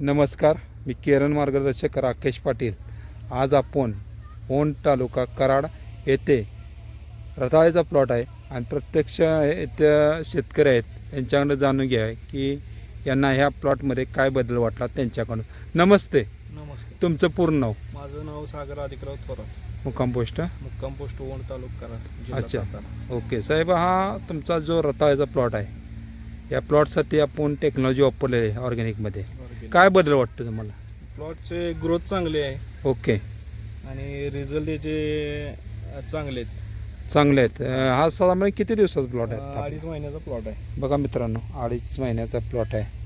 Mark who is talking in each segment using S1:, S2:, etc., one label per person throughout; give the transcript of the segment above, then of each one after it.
S1: नमस्कार मी केरन मार्गदर्शक राकेश पाटील. आज आपण ओंड तालुका कराड येथे रताळ्याचा प्लॉट आहे आणि प्रत्यक्ष इथं शेतकरी आहेत. यांच्याकडं जाणून घ्या की यांना ह्या प्लॉटमध्ये काय बदल वाटला त्यांच्याकडून. नमस्ते.
S2: नमस्ते.
S1: तुमचं पूर्ण नाव?
S2: माझं नाव सागर अधिकराव थोरात.
S1: मुक्काम पोस्ट
S2: मुक्काम पोस्ट ओण तालुका कराड
S1: अच्छा. ओके. साहेब हा तुमचा जो रताळ्याचा प्लॉट आहे या प्लॉटसाठी आपण टेक्नॉलॉजी वापरलेली आहे ऑर्गॅनिकमध्ये. काय बदल वाटतो तुम्हाला?
S2: प्लॉटचे ग्रोथ चांगले आहे.
S1: ओके.
S2: आणि रिझल्ट याचे चांगले आहेत.
S1: चांगले आहेत. अं, हा साधारण किती दिवसाचा प्लॉट आहे
S2: अडीच महिन्याचा प्लॉट आहे.
S1: बघा मित्रांनो अडीच महिन्याचा प्लॉट आहे.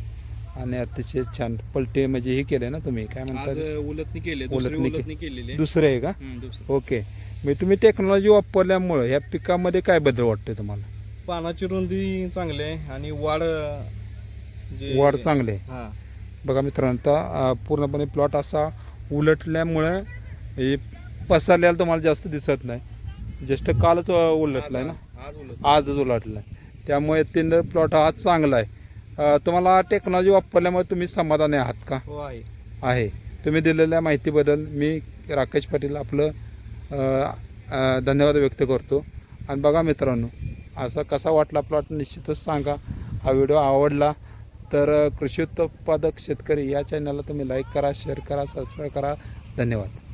S1: आणि अतिशय छान पलटे म्हणजे हे केले ना तुम्ही? काय
S2: आज
S1: म्हणता
S2: उलटणी केली दुसरी
S1: उलटणी के-
S2: उलटणी केलेली आहे.
S1: दुसरे आहे का?
S2: हम्म, दुसरं.
S1: ओके. मी तुम्ही टेक्नॉलॉजी वापरल्यामुळं या पिकामध्ये काय बदल वाटतोय तुम्हाला?
S2: पानाची रुंदी चांगली आहे आणि वाढ अ, जे
S1: वाढ चांगली आहे.
S2: हा.
S1: बघा मित्रांनो आता पूर्णपणे प्लॉट असा उलटल्यामुळं हे पसरलेला तुम्हाला जास्त दिसत नाही. जस्ट कालच अं, उलटलाय ना? आजच उलटलाय. त्यामुळे तीन प्लॉट हा चांगला आहे. तुम्हाला टेक्नॉलॉजी वापरल्यामुळे तुम्ही समाधानी आहात का?
S2: हो आहे.
S1: आहे. तुम्ही दिलेल्या माहितीबद्दल मी राकेश पाटील आपलं धन्यवाद व्यक्त करतो. आणि बघा मित्रांनो असा कसा वाटला प्लॉट निश्चितच सांगा. हा व्हिडिओ आवडला तर कृषी उत्पादक शेतकरी या चॅनलला तुम्ही लाईक करा शेअर करा सबस्क्राईब करा. धन्यवाद.